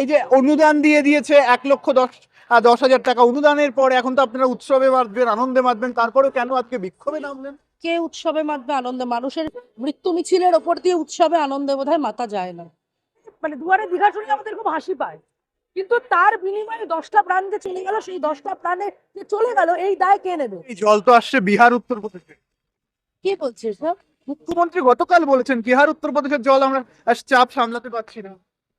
এই যে অনুদান দিয়ে দিয়েছে এক লক্ষ দশ দশ হাজার টাকা অনুদানের পরে এখন তো আপনারা উৎসবে মাতবেন আনন্দে মাতবেন তারপরেও কেন আজকে বিক্ষোভে নামলেন? কে উৎসবে মাতবে আনন্দে? মানুষের মৃত্যু মিছিলের ওপর দিয়ে উৎসবে আনন্দে বোধহয় মাতা যায় না। মানে দুয়ারে দীঘা শুনলে আমাদের খুব হাসি পায়। কিন্তু তার বিনিময়ে দশটা প্রাণ যে চলে গেল সেই দশটা প্রাণে যে চলে গেল এই দায় কে নেবে? এই জল তো আসছে বিহার উত্তরপ্রদেশে। কে বলছে সব মুখ্যমন্ত্রী গতকাল বলেছেন বিহার উত্তরপ্রদেশের জল আমরা চাপ সামলাতে পারছি না।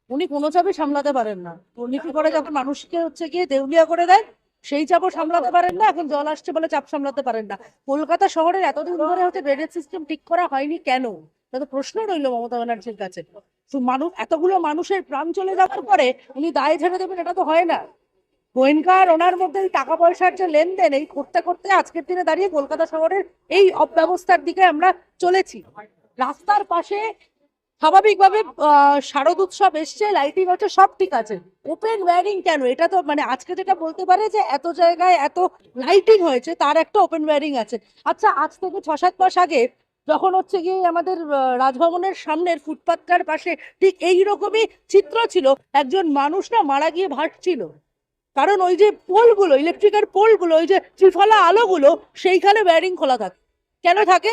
উনি কোনো চাপই সামলাতে পারেন না। দুর্নীতি করে যখন মানুষকে হচ্ছে গিয়ে দেউলিয়া করে দেয়, সেই চাপও সামলাতে পারেন না, এখন জল আসছে বলে চাপ সামলাতে পারেন না। কলকাতা শহরের এতদিন ধরে হচ্ছে ড্রেনেজ সিস্টেম ঠিক করা হয়নি কেন? তো প্রশ্ন রইল মমতা ব্যানার্জির কাছে। মানুষ এতগুলো মানুষের প্রাণ চলে যাওয়ার পরে উনি দায় ঝেড়ে দেবেন, এটা তো হয় না। গোয়েঙ্কার ওনার মধ্যে টাকা পয়সার যে লেনদেন, এই করতে করতে আজকের দিনে দাঁড়িয়ে কলকাতা শহরের এই অব্যবস্থার দিকে আমরা চলেছি। রাস্তার পাশে স্বাভাবিকভাবে শারদ উৎসব এসছে, লাইটিং হচ্ছে, সব ঠিক আছে। ওপেন ওয়্যারিং কেন? এটা তো মানে আজকে যেটা বলতে পারে যে, এত জায়গায় এত লাইটিং হয়েছে, তার একটা ওপেন ওয়্যারিং আছে। আচ্ছা আজ থেকে ছ সাত মাস আগে যখন হচ্ছে গিয়ে আমাদের রাজভবনের সামনের ফুটপাতটার পাশে ঠিক এই রকমই চিত্র ছিল, একজন মানুষ না মারা গিয়ে ভাসছিল। কারণ ওই যে পোলগুলো ইলেকট্রিকের পোলগুলো, ওই যে ত্রিফলা আলোগুলো, সেইখানে ওয়্যারিং খোলা থাকে। কেন থাকে?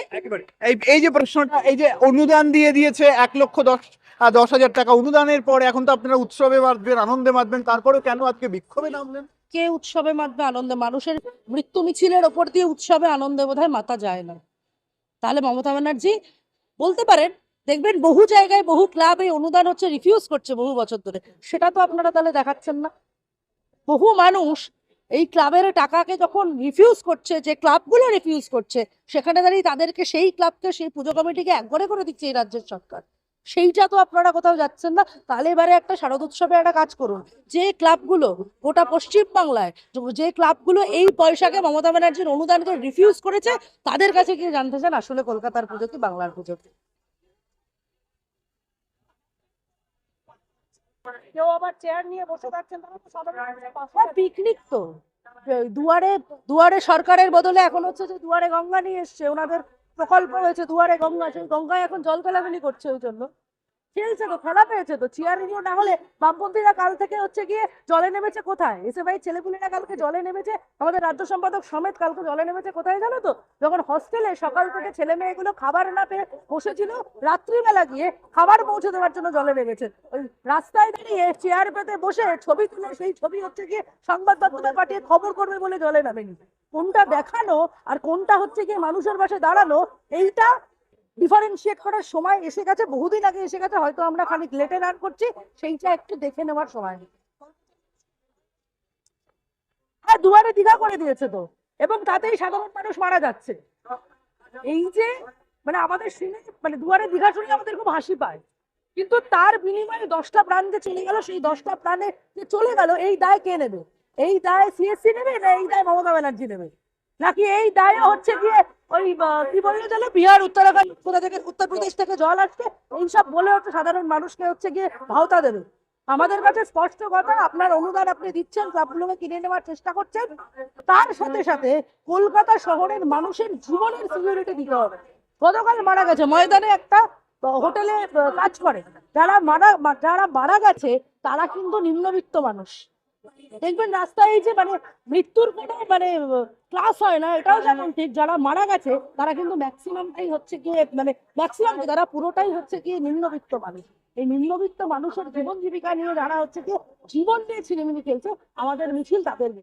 এই এই যে প্রশ্নটা এই যে অনুদান দিয়ে দিয়েছে এক লক্ষ দশ দশ হাজার টাকা অনুদানের পরে এখন তো আপনারা উৎসবে মাতবেন আনন্দে মাতবেন তারপরেও কেন আজকে বিক্ষোভে নামলেন? কে উৎসবে মাতবে আনন্দে? মানুষের মৃত্যু মিছিলের ওপর দিয়ে উৎসবে আনন্দে বোধহয় মাতা যায় না। তাহলে মমতা ব্যানার্জি বলতে পারেন দেখবেন বহু জায়গায় বহু ক্লাব এই অনুদান হচ্ছে রিফিউজ করছে বহু বছর ধরে। সেটা তো আপনারা তাহলে দেখাচ্ছেন না। বহু মানুষ এই ক্লাবের টাকাকে যখন রিফিউজ করছে, যে ক্লাবগুলো রিফিউজ করছে, সেখানে দাঁড়িয়ে তাদেরকে সেই ক্লাবকে, সেই পুজো কমিটিকে একবারে করে দিচ্ছে এই রাজ্যের সরকার। সেইটা তো আপনারা কোথাও যাচ্ছেন না। তাহলে এবারে একটা শারদ উৎসবে একটা কাজ করুন। যে ক্লাবগুলো গোটা পশ্চিম বাংলায় যে ক্লাবগুলো এই পয়সাকে মমতা ব্যানার্জির অনুদানকে রিফিউজ করেছে, তাদের কাছে গিয়ে জানতে চান আসলে কলকাতার পুজো কি বাংলার পুজো কি? কেউ আবার চেয়ার নিয়ে বসে থাকছেন পিকনিক তো দুয়ারে দুয়ারে সরকারের বদলে এখন হচ্ছে যে দুয়ারে গঙ্গা নিয়ে এসছে ওনাদের প্রকল্প হয়েছে দুয়ারে গঙ্গা সেই গঙ্গায় এখন জল ফেলাফেলি করছে ওই জন্য। খেলছে তো খেলা পেয়েছে তো চেয়ারিংও না হলে বামপন্থীরা কাল থেকে হচ্ছে গিয়ে জলে নেমেছে কোথায়? এসে ভাই ছেলেপুলেরা কালকে জলে নেমেছে, আমাদের রাজ্য সম্পাদক সমেত কালকে জলে নেমেছে কোথায় জানো তো? যখন হস্টেলে সকাল থেকে ছেলে মেয়েগুলো খাবার না পেয়ে বসেছিল, রাত্রিবেলা গিয়ে খাবার পৌঁছে দেওয়ার জন্য জলে নেমেছে। রাস্তায় দাঁড়িয়ে চেয়ার পেতে বসে ছবি তুলে সেই ছবি হচ্ছে গিয়ে সংবাদ মাধ্যমে পাঠিয়ে খবর করবে বলে জলে নামেনি। কোনটা দেখানো আর কোনটা হচ্ছে গিয়ে মানুষের পাশে দাঁড়ানো, এইটা ডিফারেন্সিয়েট করার সময় এসে গেছে, বহুদিন আগে এসে গেছে, হয়তো আমরা খানিক লেটে রান করছি, সেইটা একটু দেখে নেওয়ার সময় হ্যাঁ দুয়ারে দীঘা করে দিয়েছে তো, এবং তাতেই সাধারণ মানুষ মারা যাচ্ছে। এই যে মানে আমাদের শুনে মানে দুয়ারে দীঘা শুনলে আমাদের খুব হাসি পায়। কিন্তু তার বিনিময়ে দশটা প্রাণ যে চলে গেল, সেই দশটা প্রাণে যে চলে গেল, এই দায় কে নেবে? এই দায় সিএসসি নেবে না এই দায় মমতা ব্যানার্জি নেবে? নাকি এই দায় হচ্ছে গিয়ে ওই কি বলল চলো বিহার, উত্তরাখণ্ড, কোথা থেকে উত্তরপ্রদেশ থেকে জল আসছে এইসব বলে হচ্ছে সাধারণ মানুষকে হচ্ছে গিয়ে ভাওতা দেবে। আমাদের কাছে স্পষ্ট কথা, আপনার অনুদান আপনি দিচ্ছেন ক্লাবগুলোকে কিনে নেওয়ার চেষ্টা করছেন। তার সাথে সাথে কলকাতা শহরের মানুষের জীবনের সিকিউরিটি দিতে হবে। গতকাল মারা গেছে, ময়দানে একটা হোটেলে কাজ করে। যারা মারা যারা মারা গেছে, তারা কিন্তু নিম্নবিত্ত মানুষ। দেখবেন রাস্তায় এই যে মানে মৃত্যুর কোনো মানে ক্লাস হয় না এটাও যেমন ঠিক যারা মারা গেছে তারা কিন্তু ম্যাক্সিমামটাই হচ্ছে গিয়ে মানে ম্যাক্সিমাম তারা পুরোটাই হচ্ছে কি নিম্নবিত্ত মানুষ। এই নিম্নবিত্ত মানুষের জীবন জীবিকা নিয়ে যারা হচ্ছে কি জীবন নিয়ে ছিনিমিনি খেলছে আমাদের মিছিল তাদের